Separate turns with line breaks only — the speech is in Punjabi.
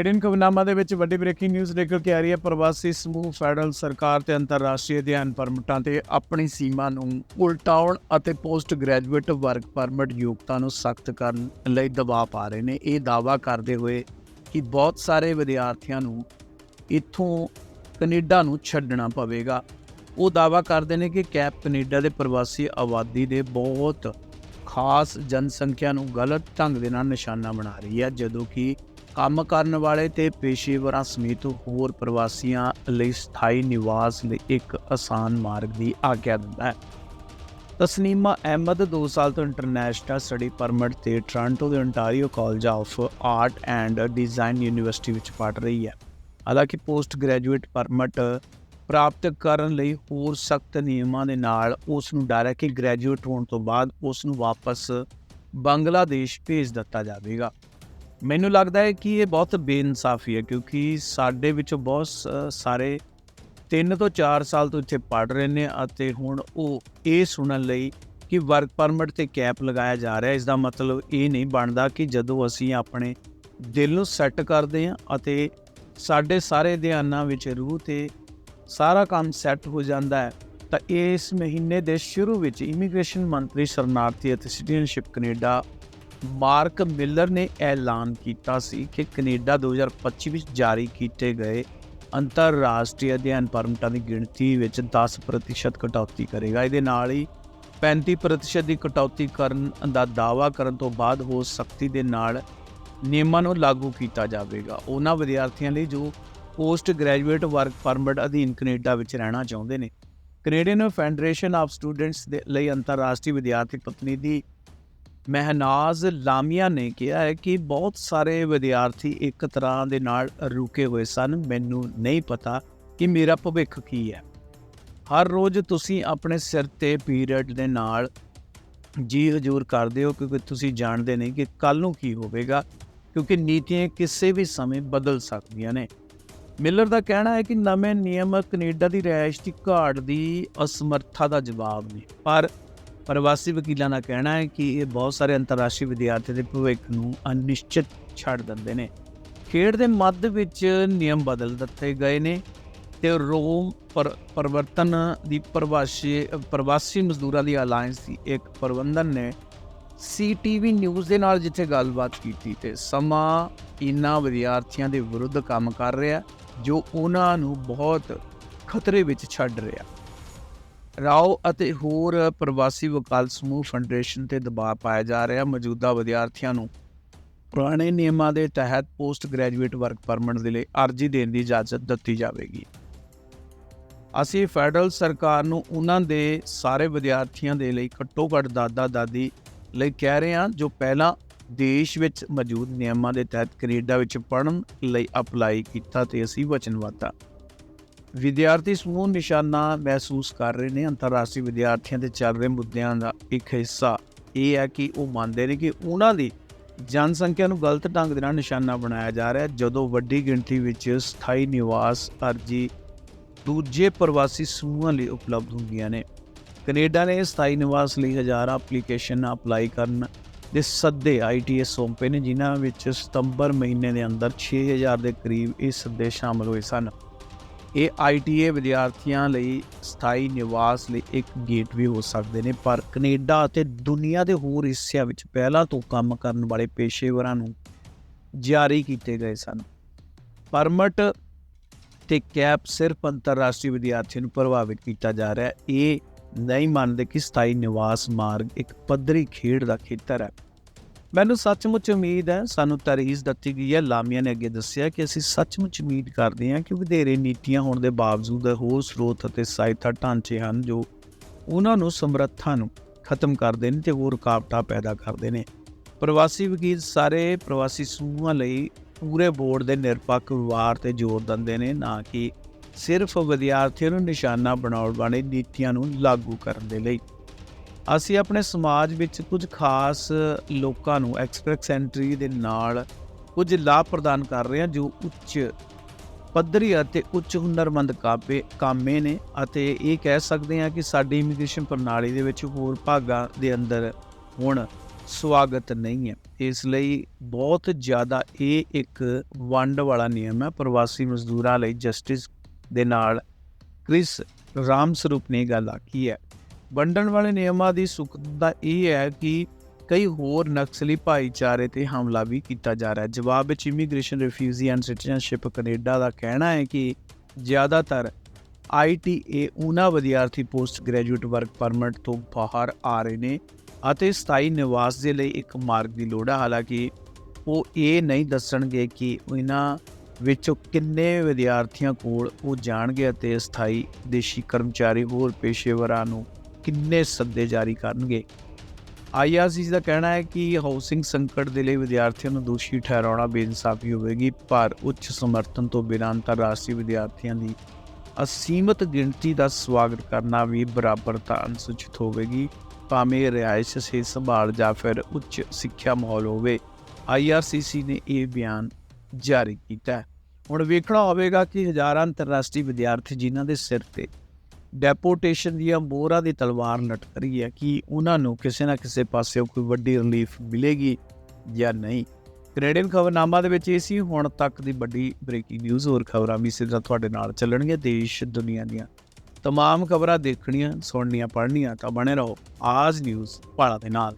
ਕੈਨੇਡੀਅਨ ਖਬਰਨਾਮਾ ਦੇ ਵਿੱਚ ਵੱਡੀ ਬ੍ਰੇਕਿੰਗ ਨਿਊਜ਼ ਨਿਕਲ ਕੇ ਆ ਰਹੀ ਹੈ। ਪ੍ਰਵਾਸੀ ਸਮੂਹ ਫੈਡਰਲ ਸਰਕਾਰ ਤੇ ਅੰਤਰਰਾਸ਼ਟਰੀ ਅਧਿਐਨ ਪਰਮਿਟਾਂ ਤੇ ਆਪਣੀ ਸੀਮਾ ਨੂੰ ਉਲਟਾਉਣ ਅਤੇ ਪੋਸਟ ਗ੍ਰੈਜੂਏਟ ਵਰਕ ਪਰਮਿਟ ਯੋਗਤਾ ਨੂੰ ਸਖਤ ਕਰਨ ਲਈ ਦਬਾਅ ਪਾ ਰਹੇ ਨੇ। ਇਹ ਦਾਅਵਾ ਕਰਦੇ ਹੋਏ ਕਿ ਬਹੁਤ ਸਾਰੇ ਵਿਦਿਆਰਥੀਆਂ ਨੂੰ ਇੱਥੋਂ ਕੈਨੇਡਾ ਨੂੰ ਛੱਡਣਾ ਪਵੇਗਾ। ਉਹ ਦਾਅਵਾ ਕਰਦੇ ਨੇ ਕਿ ਕੈਪ ਕੈਨੇਡਾ ਦੇ ਪ੍ਰਵਾਸੀ ਆਬਾਦੀ ਦੇ ਬਹੁਤ ਖਾਸ ਜਨਸੰਖਿਆ ਨੂੰ ਗਲਤ ਢੰਗ ਦੇ ਨਾਲ ਨਿਸ਼ਾਨਾ ਬਣਾ ਰਹੀ ਹੈ, ਜਦੋਂ ਕਿ ਕੰਮ ਕਰਨ ਵਾਲੇ ਤੇ ਪੇਸ਼ੇਵਰਾਂ ਸਮੇਤ ਹੋਰ ਪ੍ਰਵਾਸੀਆਂ ਲਈ ਸਥਾਈ ਨਿਵਾਸ ਲਈ ਇੱਕ ਆਸਾਨ ਮਾਰਗ ਦੀ ਆਗਿਆ ਦਿੰਦਾ ਹੈ। ਤਸਨੀਮਾ ਅਹਿਮਦ 2 ਸਾਲ ਤੋਂ ਇੰਟਰਨੈਸ਼ਨਲ ਸਟੱਡੀ ਪਰਮਿਟ ਤੇ ਟੋਰਾਂਟੋ ਦੇ ontario college of art and design university ਵਿੱਚ ਪੜ੍ਹ ਰਹੀ ਹੈ। ਹਾਲਾਂਕਿ ਪੋਸਟ ਗ੍ਰੈਜੂਏਟ ਪਰਮਿਟ ਪ੍ਰਾਪਤ ਕਰਨ ਲਈ ਹੋਰ ਸਖਤ ਨਿਯਮਾਂ ਦੇ ਨਾਲ ਉਸ ਨੂੰ ਡਰ ਹੈ ਕਿ ਗ੍ਰੈਜੂਏਟ ਹੋਣ ਤੋਂ ਬਾਅਦ ਉਸ ਨੂੰ ਵਾਪਸ ਬੰਗਲਾਦੇਸ਼ ਭੇਜ ਦਿੱਤਾ ਜਾਵੇਗਾ। ਮੈਨੂੰ ਲੱਗਦਾ ਹੈ ਕਿ ਇਹ ਬਹੁਤ ਬੇਇਨਸਾਫੀ ਹੈ ਕਿਉਂਕਿ ਸਾਡੇ ਵਿੱਚੋਂ ਬਹੁਤ ਸ- ਸਾਰੇ 3 ਤੋਂ 4 ਸਾਲ ਤੋਂ ਇੱਥੇ ਪੜ੍ਹ ਰਹੇ ਨੇ ਅਤੇ ਹੁਣ ਉਹ ਇਹ ਸੁਣਨ ਲਈ ਕਿ ਵਰਕ ਪਰਮਿਟ ਤੇ ਕੈਪ ਲਗਾਇਆ ਜਾ ਰਿਹਾ ਹੈ। ਇਸ ਦਾ ਮਤਲਬ ਇਹ ਨਹੀਂ ਬਣਦਾ ਕਿ ਜਦੋਂ ਅਸੀਂ ਆਪਣੇ ਦਿਲ ਨੂੰ ਸੈੱਟ ਕਰਦੇ ਹਾਂ ਅਤੇ ਸਾਡੇ ਸਾਰੇ ਧਿਆਨਾਂ ਵਿੱਚ ਰੂਹ ਤੇ ਸਾਰਾ ਕੰਮ ਸੈੱਟ ਹੋ ਜਾਂਦਾ ਹੈ, ਤਾਂ ਇਸ ਮਹੀਨੇ ਦੇ ਸ਼ੁਰੂ ਵਿੱਚ ਇਮੀਗ੍ਰੇਸ਼ਨ ਮੰਤਰੀ ਸ਼ਰਨਾਰਥੀ ਅਤੇ ਸਿਟੀਜ਼ਨਸ਼ਿਪ ਕੈਨੇਡਾ ਮਾਰਕ ਮਿਲਰ ਨੇ ਐਲਾਨ ਕੀਤਾ ਸੀ ਕਿ ਕੈਨੇਡਾ 2025 ਵਿੱਚ ਜਾਰੀ ਕੀਤੇ ਗਏ ਅੰਤਰਰਾਸ਼ਟਰੀ ਅਧਿਐਨ ਪਰਮਿਟਾਂ ਦੀ ਗਿਣਤੀ ਵਿੱਚ 10% ਕਟੌਤੀ ਕਰੇਗਾ। ਇਹਦੇ ਨਾਲ ਹੀ 35% ਦੀ ਕਟੌਤੀ ਕਰਨ ਦਾ ਦਾਅਵਾ ਕਰਨ ਤੋਂ ਬਾਅਦ ਹੋ ਸਖਤੀ ਦੇ ਨਾਲ ਨਿਯਮਾਂ ਨੂੰ ਲਾਗੂ ਕੀਤਾ ਜਾਵੇਗਾ। ਉਹਨਾਂ ਵਿਦਿਆਰਥੀਆਂ ਲਈ ਜੋ ਪੋਸਟ ਗ੍ਰੈਜੂਏਟ ਵਰਕ ਪਰਮਿਟ ਅਧੀਨ ਕੈਨੇਡਾ ਵਿੱਚ ਰਹਿਣਾ ਚਾਹੁੰਦੇ ਨੇ। ਕੈਨੇਡੀਅਨ ਫੈਡਰੇਸ਼ਨ ਆਫ ਸਟੂਡੈਂਟਸ ਦੇ ਲਈ ਅੰਤਰਰਾਸ਼ਟਰੀ ਵਿਦਿਆਰਥੀ ਪ੍ਰਤੀਨਿਧੀ ਮਹਿਨਾਜ਼ ਲਾਮੀਆ ਨੇ ਕਿਹਾ ਹੈ ਕਿ ਬਹੁਤ ਸਾਰੇ ਵਿਦਿਆਰਥੀ ਇੱਕ ਤਰ੍ਹਾਂ ਦੇ ਨਾਲ ਰੁਕੇ ਹੋਏ ਸਨ। ਮੈਨੂੰ ਨਹੀਂ ਪਤਾ ਕਿ ਮੇਰਾ ਭਵਿੱਖ ਕੀ ਹੈ। ਹਰ ਰੋਜ਼ ਤੁਸੀਂ ਆਪਣੇ ਸਿਰ ਤੇ ਪੀਰੀਅਡ ਦੇ ਨਾਲ ਜੀ ਹਜੂਰ ਕਰਦੇ ਹੋ ਕਿਉਂਕਿ ਤੁਸੀਂ ਜਾਣਦੇ ਨਹੀਂ ਕਿ ਕੱਲ ਨੂੰ ਕੀ ਹੋਵੇਗਾ, ਕਿਉਂਕਿ ਨੀਤੀਆਂ ਕਿਸੇ ਵੀ ਸਮੇਂ ਬਦਲ ਸਕਦੀਆਂ ਨੇ। ਮਿਲਰ ਦਾ ਕਹਿਣਾ ਹੈ ਕਿ ਨਵੇਂ ਨਿਯਮ ਕੈਨੇਡਾ ਦੀ ਰਿਹਾਇਸ਼ ਦੀ ਘਾਟ ਦੀ ਅਸਮਰੱਥਾ ਦਾ ਜਵਾਬ ਨੇ, ਪਰ ਪ੍ਰਵਾਸੀ ਵਕੀਲਾਂ ਦਾ ਕਹਿਣਾ ਹੈ ਕਿ ਇਹ ਬਹੁਤ ਸਾਰੇ ਅੰਤਰਰਾਸ਼ਟਰੀ ਵਿਦਿਆਰਥੀ ਦੇ ਭਵਿੱਖ ਨੂੰ ਅਨਿਸ਼ਚਿਤ ਛੱਡ ਦਿੰਦੇ ਨੇ। ਖੇਡ ਦੇ ਮੱਧ ਵਿੱਚ ਨਿਯਮ ਬਦਲ ਦਿੱਤੇ ਗਏ ਨੇ ਤੇ ਰੋਮ ਪਰ, ਪਰਿਵਰਤਨ ਦੀ ਪ੍ਰਵਾਸੀ ਪ੍ਰਵਾਸੀ ਮਜ਼ਦੂਰਾਂ ਦੀ ਅਲਾਈਅੰਸ ਦੀ ਇੱਕ ਪ੍ਰਬੰਧਨ ਨੇ ਸੀਟੀਵੀ ਨਿਊਜ਼ ਦੇ ਨਾਲ ਜਿੱਥੇ ਗੱਲਬਾਤ ਕੀਤੀ ਤੇ ਸਮਾਂ ਇਹਨਾਂ ਵਿਦਿਆਰਥੀਆਂ ਦੇ ਵਿਰੁੱਧ ਕੰਮ ਕਰ ਰਿਹਾ, ਜੋ ਉਹਨਾਂ ਨੂੰ ਬਹੁਤ ਖਤਰੇ ਵਿੱਚ ਛੱਡ ਰਿਹਾ। ਰਾਓ ਅਤੇ ਹੋਰ ਪ੍ਰਵਾਸੀ ਵਕਾਲ ਸਮੂਹ ਫੈਡਰੇਸ਼ਨ ਤੇ ਦਬਾਅ ਪਾਇਆ ਜਾ ਰਿਹਾ ਮੌਜੂਦਾ ਵਿਦਿਆਰਥੀਆਂ ਨੂੰ। ਪੁਰਾਣੇ ਨਿਯਮਾਂ ਦੇ ਤਹਿਤ ਪੋਸਟ ਗ੍ਰੈਜੂਏਟ ਵਰਕ ਪਰਮਿਟ ਦੇ ਲਈ ਅਰਜ਼ੀ ਦੇਣ ਦੀ ਇਜਾਜ਼ਤ ਦਿੱਤੀ ਜਾਵੇਗੀ। ਅਸੀਂ ਫੈਡਰਲ ਸਰਕਾਰ ਨੂੰ ਉਹਨਾਂ ਦੇ ਸਾਰੇ ਵਿਦਿਆਰਥੀਆਂ ਦੇ ਲਈ ਘੱਟੋ ਘੱਟ ਦਾਦਾ ਦਾਦੀ ਲਈ ਕਹਿ ਰਹੇ ਹਾਂ, ਜੋ ਪਹਿਲਾਂ ਦੇਸ਼ ਵਿੱਚ ਮੌਜੂਦ ਨਿਯਮਾਂ ਦੇ ਤਹਿਤ ਕੈਨੇਡਾ ਵਿੱਚ ਪੜ੍ਹਨ ਲਈ ਅਪਲਾਈ ਕੀਤਾ ਤੇ ਅਸੀਂ ਵਚਨਬੱਧ ਹਾਂ। ਵਿਦਿਆਰਥੀ ਸਮੂਹ ਨਿਸ਼ਾਨਾ ਮਹਿਸੂਸ ਕਰ ਰਹੇ ਨੇ। ਅੰਤਰਰਾਸ਼ਟਰੀ ਵਿਦਿਆਰਥੀਆਂ ਦੇ ਚੱਲ ਰਹੇ ਮੁੱਦਿਆਂ ਦਾ ਇੱਕ ਹਿੱਸਾ ਇਹ ਹੈ ਕਿ ਉਹ ਮੰਨਦੇ ਨੇ ਕਿ ਉਹਨਾਂ ਦੀ ਜਨਸੰਖਿਆ ਨੂੰ ਗਲਤ ਢੰਗ ਦੇ ਨਾਲ ਨਿਸ਼ਾਨਾ ਬਣਾਇਆ ਜਾ ਰਿਹਾ ਹੈ। ਜਦੋਂ ਵੱਡੀ ਗਿਣਤੀ ਵਿੱਚ ਸਥਾਈ ਨਿਵਾਸ ਅਰਜੀ ਦੂਜੇ ਪ੍ਰਵਾਸੀ ਸਮੂਹਾਂ ਲਈ ਉਪਲਬਧ ਹੁੰਦੀਆਂ ਨੇ। ਕੈਨੇਡਾ ਨੇ ਸਥਾਈ ਨਿਵਾਸ ਲਈ ਹਜ਼ਾਰਾਂ ਐਪਲੀਕੇਸ਼ਨ ਅਪਲਾਈ ਕਰਨ ਦੇ ਸੱਦੇ ਆਈਟੀਐਸ ਸੌਂਪੇ ਨੇ, ਜਿਨ੍ਹਾਂ ਵਿੱਚ ਸਤੰਬਰ ਮਹੀਨੇ ਦੇ ਅੰਦਰ 6000 ਦੇ ਕਰੀਬ ਇਹ ਸੱਦੇ ਸ਼ਾਮਲ ਹੋਏ ਸਨ। ਇਹ ਆਈਟੀਏ ਵਿਦਿਆਰਥੀਆਂ ਲਈ ਸਥਾਈ ਨਿਵਾਸ ਲਈ ਇੱਕ ਗੇਟਵੇ ਹੋ ਸਕਦੇ ਨੇ, ਪਰ ਕੈਨੇਡਾ ਅਤੇ ਦੁਨੀਆ ਦੇ ਹੋਰ ਹਿੱਸਿਆਂ ਵਿੱਚ ਪਹਿਲਾਂ ਤੋਂ ਕੰਮ ਕਰਨ ਵਾਲੇ ਪੇਸ਼ੇਵਰਾਂ ਨੂੰ ਜਾਰੀ ਕੀਤੇ ਗਏ ਸਨ। ਪਰਮਿਟ ਤੇ ਕੈਪ ਸਿਰਫ ਅੰਤਰਰਾਸ਼ਟਰੀ ਵਿਦਿਆਰਥੀਆਂ ਨੂੰ ਪ੍ਰਭਾਵਿਤ ਕੀਤਾ ਜਾ ਰਿਹਾ ਹੈ। ਇਹ ਨਹੀਂ ਮੰਨਦੇ ਕਿ ਸਥਾਈ ਨਿਵਾਸ ਮਾਰਗ ਇੱਕ ਪੱਧਰੀ ਖੇਡ ਦਾ ਖੇਤਰ ਹੈ। ਮੈਨੂੰ ਸੱਚਮੁੱਚ ਉਮੀਦ ਹੈ, ਸਾਨੂੰ ਤਰਹੀਜ਼ ਦਿੱਤੀ ਗਈ ਹੈ। ਲਾਮੀਆ ਨੇ ਅੱਗੇ ਦੱਸਿਆ ਕਿ ਅਸੀਂ ਸੱਚਮੁੱਚ ਉਮੀਦ ਕਰਦੇ ਹਾਂ ਕਿ ਵਧੇਰੇ ਨੀਤੀਆਂ ਹੋਣ ਦੇ ਬਾਵਜੂਦ ਹੋਰ ਸਰੋਤ ਅਤੇ ਸਹਾਇਤਾ ਢਾਂਚੇ ਹਨ ਜੋ ਉਹਨਾਂ ਨੂੰ ਸਮਰੱਥਾ ਨੂੰ ਖਤਮ ਕਰਦੇ ਨੇ ਤੇ ਹੋਰ ਰੁਕਾਵਟਾਂ ਪੈਦਾ ਕਰਦੇ ਨੇ। ਪ੍ਰਵਾਸੀ ਵਕੀਲ ਸਾਰੇ ਪ੍ਰਵਾਸੀ ਸਮੂਹਾਂ ਲਈ ਪੂਰੇ ਬੋਰਡ ਦੇ ਨਿਰਪੱਖ ਵਿਵਹਾਰ ਤੇ ਜ਼ੋਰ ਦਿੰਦੇ ਨੇ, ਨਾ ਕਿ ਸਿਰਫ ਵਿਦਿਆਰਥੀਆਂ ਨੂੰ ਨਿਸ਼ਾਨਾ ਬਣਾਉਣ ਵਾਲੇ ਨੀਤੀਆਂ ਨੂੰ ਲਾਗੂ ਕਰਨ ਦੇ ਲਈ। ਅਸੀਂ ਆਪਣੇ ਸਮਾਜ ਵਿੱਚ ਕੁਝ ਖਾਸ ਲੋਕਾਂ ਨੂੰ ਐਕਸਪ੍ਰੈਸ ਐਂਟਰੀ ਦੇ ਨਾਲ ਕੁਝ ਲਾਭ ਪ੍ਰਦਾਨ ਕਰ ਰਹੇ ਹਾਂ, ਜੋ ਉੱਚ ਪੱਧਰੀ ਅਤੇ ਉੱਚ ਹੁਨਰਮੰਦ ਕਾਬੇ, ਕਾਮੇ ਨੇ ਅਤੇ ਇਹ ਕਹਿ ਸਕਦੇ ਹਾਂ ਕਿ ਸਾਡੀ ਇਮੀਗ੍ਰੇਸ਼ਨ ਪ੍ਰਣਾਲੀ ਦੇ ਵਿੱਚ ਹੋਰ ਭਾਗਾਂ ਦੇ ਅੰਦਰ ਹੁਣ ਸਵਾਗਤ ਨਹੀਂ ਹੈ। ਇਸ ਲਈ ਬਹੁਤ ਜ਼ਿਆਦਾ ਇਹ ਇੱਕ ਵੰਡ ਵਾਲਾ ਨਿਯਮ ਹੈ। ਪ੍ਰਵਾਸੀ ਮਜ਼ਦੂਰਾਂ ਲਈ ਜਸਟਿਸ ਦੇ ਨਾਲ ਕ੍ਰਿਸ ਰਾਮ ਸਰੂਪ ਨੇ ਗੱਲ ਆਖੀ ਹੈ। ਵੰਡਣ ਵਾਲੇ ਨਿਯਮਾਂ ਦੀ ਸੁਖਦਾ ਇਹ ਹੈ ਕਿ ਕਈ ਹੋਰ ਨਕਸਲੀ ਭਾਈਚਾਰੇ ਤੇ ਹਮਲਾ ਵੀ ਕੀਤਾ ਜਾ ਰਿਹਾ ਹੈ। ਜਵਾਬ ਵਿੱਚ immigration refugee and citizenship Canada ਦਾ ਕਹਿਣਾ ਹੈ ਕਿ ਜ਼ਿਆਦਾਤਰ ਆਈਟੀਏ ਉਹਨਾਂ ਵਿਦਿਆਰਥੀ ਪੋਸਟ ਗ੍ਰੈਜੂਏਟ ਵਰਕ ਪਰਮਿਟ ਤੋਂ ਬਾਹਰ ਆ ਰਹੇ ਨੇ ਅਤੇ ਸਥਾਈ ਨਿਵਾਸ ਦੇ ਲਈ ਇੱਕ ਮਾਰਗ ਦੀ ਲੋੜ ਹੈ। ਹਾਲਾਂਕਿ ਉਹ ਇਹ ਨਹੀਂ ਦੱਸਣਗੇ ਕਿ ਇਹਨਾਂ ਵਿੱਚੋਂ ਕਿੰਨੇ ਵਿਦਿਆਰਥੀਆਂ ਕੋਲ ਉਹ ਜਾਣਗੇ ਅਤੇ ਸਥਾਈ ਦੇਸ਼ੀ ਕਰਮਚਾਰੀ ਹੋਰ ਪੇਸ਼ੇਵਰਾਂ ਨੂੰ ਕਿੰਨੇ ਸੱਦੇ ਜਾਰੀ ਕਰਨਗੇ। ਆਈਆਰਸੀ ਦਾ ਕਹਿਣਾ ਹੈ ਕਿ ਹਾਊਸਿੰਗ ਸੰਕਟ ਦੇ ਲਈ ਵਿਦਿਆਰਥੀਆਂ ਨੂੰ ਦੋਸ਼ੀ ਠਹਿਰਾਉਣਾ ਬੇਇਨਸਾਫੀ ਹੋਵੇਗੀ, ਪਰ ਉੱਚ ਸਮਰਥਨ ਤੋਂ ਬਿਨਾਂ ਅੰਤਰਰਾਸ਼ਟਰੀ ਵਿਦਿਆਰਥੀਆਂ ਦੀ ਅਸੀਮਤ ਗਿਣਤੀ ਦਾ ਸਵਾਗਤ ਕਰਨਾ ਵੀ ਬਰਾਬਰਤਾ ਅਨੁਸੂਚਿਤ ਹੋਵੇਗੀ। ਭਾਵੇਂ ਰਿਹਾਇਸ਼ ਸੇ ਸੰਭਾਲ ਜਾਂ ਫਿਰ ਉੱਚ ਸਿੱਖਿਆ ਮਾਹੌਲ ਹੋਵੇ ਆਈਆਰਸੀਸੀ ਨੇ ਇਹ ਬਿਆਨ ਜਾਰੀ ਕੀਤਾ ਹੁਣ ਵੇਖਣਾ ਹੋਵੇਗਾ ਕਿ ਹਜ਼ਾਰਾਂ ਅੰਤਰਰਾਸ਼ਟਰੀ ਵਿਦਿਆਰਥੀ ਜਿਨ੍ਹਾਂ ਦੇ ਸਿਰ ਤੇ ਡੈਪੋਟੇਸ਼ਨ ਦੀਆਂ ਮੋਹਰਾਂ ਦੀ ਤਲਵਾਰ ਲਟਕ ਰਹੀ ਹੈ ਕਿ ਉਹਨਾਂ ਨੂੰ ਕਿਸੇ ਨਾ ਕਿਸੇ ਪਾਸਿਓਂ ਕੋਈ ਵੱਡੀ ਰਿਲੀਫ ਮਿਲੇਗੀ ਜਾਂ ਨਹੀਂ। ਕੈਨੇਡੀਅਨ ਖਬਰਨਾਮਾ ਦੇ ਵਿੱਚ ਇਹ ਸੀ, ਹੁਣ ਤੱਕ ਦੀ ਵੱਡੀ ਬ੍ਰੇਕਿੰਗ ਨਿਊਜ਼ ਹੋਰ ਖਬਰਾਂ ਵੀ ਸਿੱਧਾ ਤੁਹਾਡੇ ਨਾਲ ਚੱਲਣਗੀਆਂ ਦੇਸ਼, ਦੁਨੀਆ ਦੀਆਂ। ਤਮਾਮ ਖਬਰਾਂ ਦੇਖਣੀਆਂ, ਸੁਣਨੀਆਂ, ਪੜ੍ਹਨੀਆਂ, ਤਾਂ ਬਣੇ ਰਹੋ। ਆਜ ਨਿਊਜ਼ ਪਾਲਾ ਦੇ ਨਾਲ।